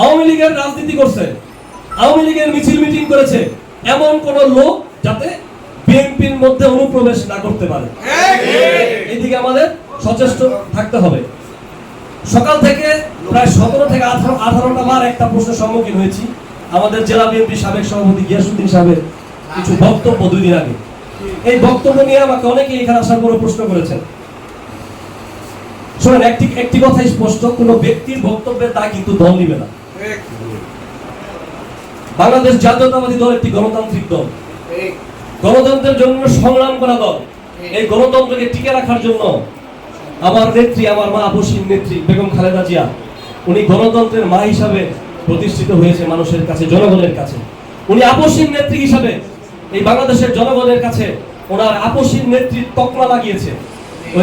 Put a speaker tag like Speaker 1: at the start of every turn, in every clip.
Speaker 1: আওয়ামী লীগের রাজনীতি করছে, আওয়ামী লীগের মিছিল মিটিং করেছে, এমন কোন লোক যাতে বিএনপির মধ্যে অনুপ্রবেশ না করতে পারে। এইদিকে আমাদের সচেষ্ট থাকতে হবে। সকাল থেকে প্রায় সতেরো থেকে আঠারো আঠারোটা বার একটা প্রশ্নের সম্মুখীন হয়েছি। আমাদের জেলা বিএনপি সাবেক সভাপতি গিয়াসুদ্দিন সাহেবের কিছু বক্তব্য দুই দিন আগে। এই বক্তব্য নিয়ে আমাকে অনেকে এখানে আসার পরে প্রশ্ন করেছেন। শোনেন, একটি একটি কথাই স্পষ্ট, কোনো ব্যক্তির বক্তব্যের তা কিন্তু দল নিবে না। বাংলাদেশ জাতীয়তাবাদী দল একটি গণতান্ত্রিক দল। গণতন্ত্রের জন্য সংগ্রাম করা দল। এই গণতন্ত্রকে টিকে রাখার জন্য আমার নেত্রী আমার মা আপসীন নেত্রী বেগম খালেদা জিয়া উনি গণতন্ত্রের মা হিসাবে প্রতিষ্ঠিত হয়েছে মানুষের কাছে জনগণের কাছে। উনি আপসীন নেত্রী হিসাবে এই বাংলাদেশের জনগণের কাছে ওনার আপসীন নেত্রী তকমা লাগিয়েছে।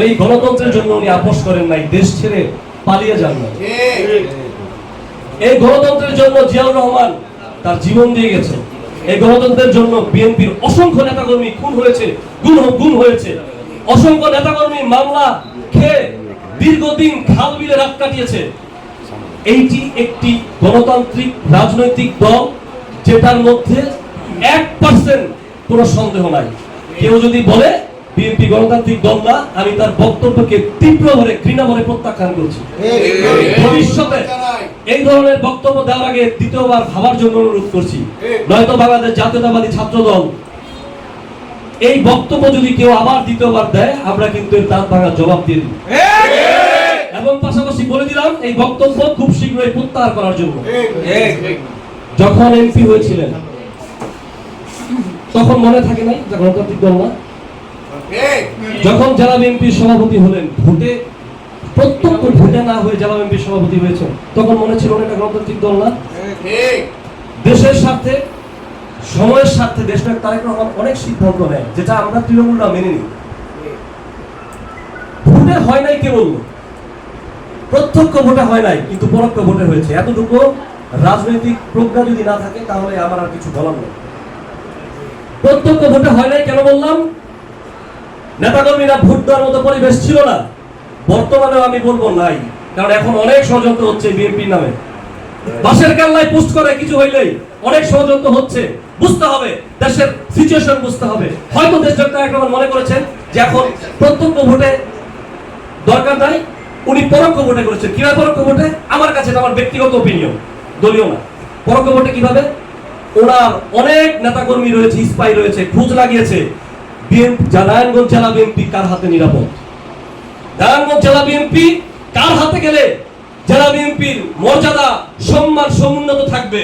Speaker 1: এই গণতন্ত্রের জন্য উনি আপোষ করেন নাই দেশ ছেড়ে পালিয়ে যান না এই গণতন্ত্রের জন্য জিয়াউর রহমান তার জীবন দিয়ে গেছেন। এই গণতন্ত্রের জন্য বিএনপির অসংখ্য নেতাকর্মী খুন হয়েছে গুণ গুণ হয়েছে। অসংখ্য নেতাকর্মী মামলা খেয়ে দীর্ঘদিন খাল বিলে রাত কাটিয়েছে। এইটি একটি গণতান্ত্রিক রাজনৈতিক দল যেটার মধ্যে এক পার্সেন্ট কোনো সন্দেহ নাই। কেউ যদি বলে বিএনপি গণতান্ত্রিক দল না আমি তার বক্তব্যকে তীব্রভাবে ঘৃণাভরে প্রত্যাখ্যান করছি ভবিষ্যতে এই ধরনের বক্তব্য দেওয়ার আগে দ্বিতীয়বার ভাবার জন্য অনুরোধ করছি নয়তো বাংলাদেশ জাতীয়তাবাদী ছাত্র দল এই বক্তব্য যদি কেউ আবার দ্বিতীয়বার দেয় আমরা কিন্তু এর দাঁত ভাঙার জবাব দিয়ে দিব এবং পাশাপাশি বলে দিলাম এই বক্তব্য খুব শীঘ্রই প্রত্যাহার করার জন্য যখন এমপি হয়েছিলেন তখন মনে থাকে নাই গণতান্ত্রিক দল না যখন জেলা বিএনপির সভাপতি হলেন, ভোটে প্রত্যক্ষ ভোটে না হয়ে জেলা বিএনপির সভাপতি হয়েছেন, তখন মনে ছিল এটা গণতান্ত্রিক দল না? দেশের স্বার্থে, সময়ের স্বার্থে তারেক রহমান অনেক সিদ্ধান্ত নেয়, যেটা আমরা তৃণমূলরা মেনে নিই। ভোটে হয় নাই কে প্রত্যক্ষ ভোটে হয় নাই, কিন্তু পরোক্ষ ভোটে হয়েছে। এতটুকু রাজনৈতিক প্রজ্ঞা যদি না থাকে, তাহলে আমার আর কিছু বলার নেই। প্রত্যক্ষ ভোটে হয় নাই কেন বললাম? নেতাকর্মীরা ভোট দেওয়ার মতো পরিবেশ ছিল না। বর্তমানেও আমি বলব নাই, কারণ এখন অনেক ষড়যন্ত্র হচ্ছে বিএনপির নামে। বাসের কাল্লায় পোস্ট করে কিছু হইলেই অনেক ষড়যন্ত্র হচ্ছে, বুঝতে হবে, দেশের সিচুয়েশন বুঝতে হবে। হয়তো দেশ ডক্টর মনে করেছেন যে এখন প্রত্যক্ষ ভোটে দরকার নাই, উনি পরোক্ষ ভোটে করেছেন কীভাবে পরোক্ষ ভোটে? আমার কাছে আমার ব্যক্তিগত ওপিনিয়ন দলীয় না। পরোক্ষ ভোটে কীভাবে? ওনার অনেক নেতাকর্মী রয়েছে স্পাই রয়েছে, খোঁজ লাগিয়েছে। নারায়ণগঞ্জ জেলা বিএনপি কার হাতে নিরাপদ? নারায়ণগঞ্জ জেলা বিএনপি কার হাতে গেলে জেলা বিএনপির মর্যাদা, সম্মান, সমুন্নত থাকবে?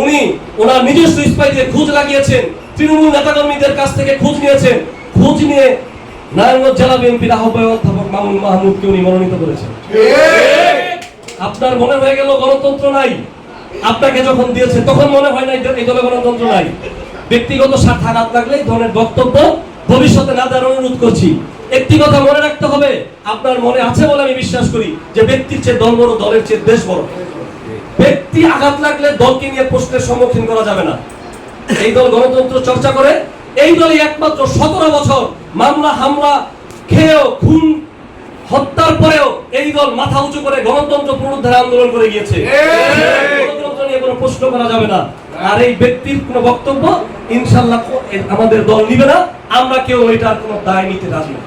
Speaker 1: উনি ওনার নিজস্ব স্পাই দিয়ে খোঁজ লাগিয়েছেন, তৃণমূল নেতাকর্মীদের কাছ থেকে খোঁজ নিয়েছেন। খোঁজ নিয়ে নারায়ণগঞ্জ জেলা বিএনপির আহ্বায়ক অধ্যাপক মামুন মাহমুদকে উনি মনোনীত করেছেন। আপনার মনে হয়ে গেল গণতন্ত্র নাই? আপনাকে যখন দিয়েছে, তখন মনে হয় না এই দলে গণতন্ত্র নাই। ব্যক্তিগত স্বার্থ আঘাত লাগলে এই ধরনের বক্তব্য ভবিষ্যতে না দেওয়ার অনুরোধ করছি। একটি কথা মনে রাখতে হবে আপনার মনে আছে বলে আমি বিশ্বাস করি যে ব্যক্তির চেয়ে দল বড় দলের চেয়ে দেশ বড়। ব্যক্তি আঘাত লাগলে দলকে নিয়ে প্রশ্নের সম্মুখীন করা যাবে না। এই দল গণতন্ত্র চর্চা করে এই দলই একমাত্র সতেরো বছর মামলা হামলা খেয়েও খুন হত্যার পরেও এই দল মাথা উঁচু করে গণতন্ত্র পুনরুদ্ধারে আন্দোলন করে গিয়েছে। গণতন্ত্র নিয়ে কোনো প্রশ্ন করা যাবে না। আর এই ব্যক্তির কোনো বক্তব্য ইনশাল্লাহ আমাদের দল নিবে না। আমরা কেউ এটার কোনো দায় নিতে রাজি না।